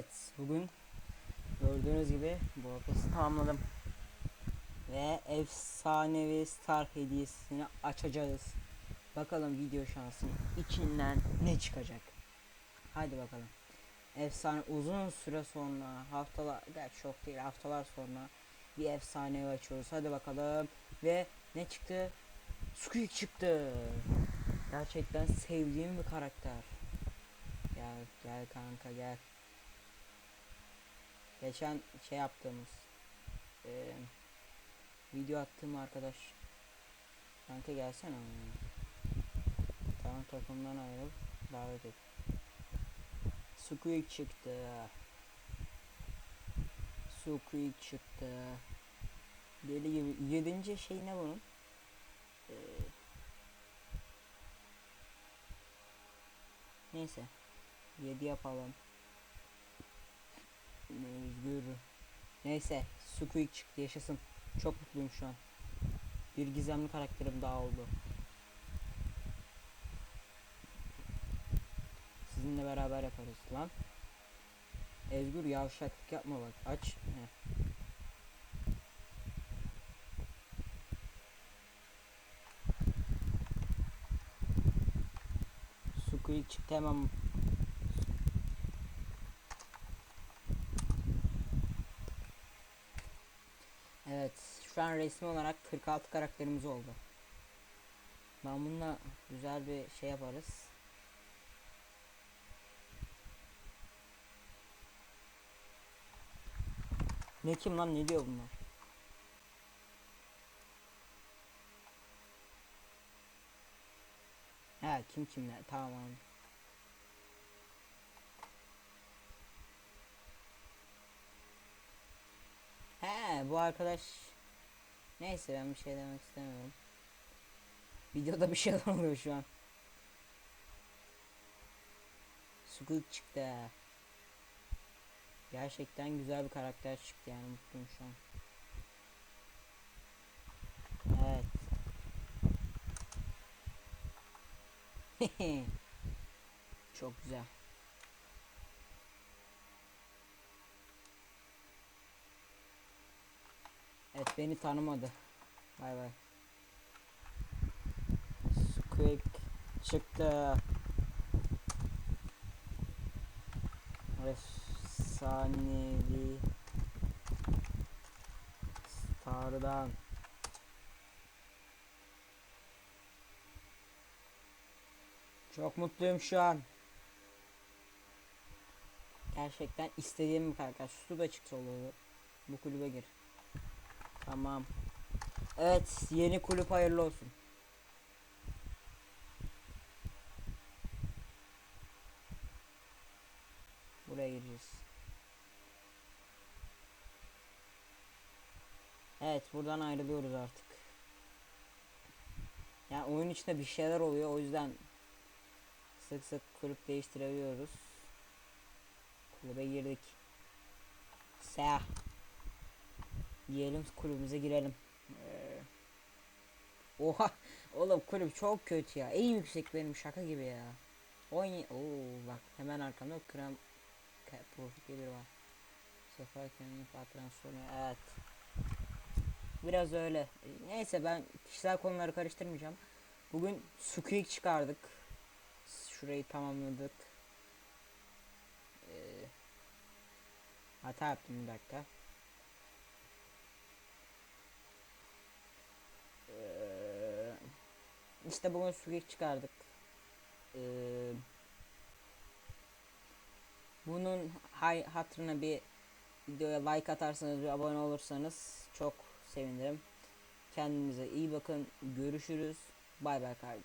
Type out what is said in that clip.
Evet bugün gördüğünüz gibi bu ortası tamamladım. Ve efsanevi star hediyesini açacağız. Bakalım video şansının içinden ne çıkacak. Hadi bakalım. Efsane uzun süre sonra haftalar gerçi çok değil haftalar sonra bir efsanevi açıyoruz. Hadi bakalım. Ve ne çıktı? Squeak çıktı. Gerçekten sevdiğim bir karakter. Gel gel kanka gel. Geçen şey yaptığımız eee, video attığım arkadaş kanka gelsene ama. Tamam takımdan ayrıl davet et. Squeak çıktı. Squeak çıktı. Deli gibi. Yedinci şey ne bunun? Eee, neyse. 7 yapalım. Özgür. Neyse. Squeak çıktı yaşasın. Çok mutluyum şu an. Bir gizemli karakterim daha oldu. Sizinle beraber yaparız lan. Özgür yavşaklık yapma bak. Aç. Heh. Squeak çıktı hemen Evet, şu an resmi olarak 46 karakterimiz oldu. Ben bununla güzel bir şey yaparız. Ne kim lan ne diyor bunlar? He kim kimler tamam. He bu arkadaş neyse ben bir şey demek istemiyorum. Videoda bir şeyler oluyor şu an. Squeak çıktı. Gerçekten güzel bir karakter çıktı yani mutluyum şu an. Evet. Çok güzel. Beni tanımadı. Bay bay. Squeak çıktı. Efsanevi Star'dan Çok mutluyum şu an. Gerçekten istediğim bir karakter. Su da çıktı oluyor. Bu kulübe gir. Tamam. Evet, yeni kulüp hayırlı olsun. Buraya gireceğiz. Evet, buradan ayrılıyoruz artık. Yani oyun içinde bir şeyler oluyor, o yüzden sık sık kulüp değiştirebiliyoruz. Kulübe girdik. Seah diyelim kulübümüze girelim. Ee, oha oğlum kulüp çok kötü ya. En yüksek benim şaka gibi ya. 10 Oo bak hemen arkamda krem profil gelir var. Sefer kendini patron sonra evet. Biraz öyle. Neyse ben kişisel konuları karıştırmayacağım. Bugün Squeak çıkardık. Şurayı tamamladık. Ee, hata yaptım bir dakika. İşte bugün Squeak çıkardık. Ee, bunun hay hatırına bir videoya like atarsanız bir abone olursanız çok sevinirim. Kendinize iyi bakın. Görüşürüz. Bay bay kardeşim.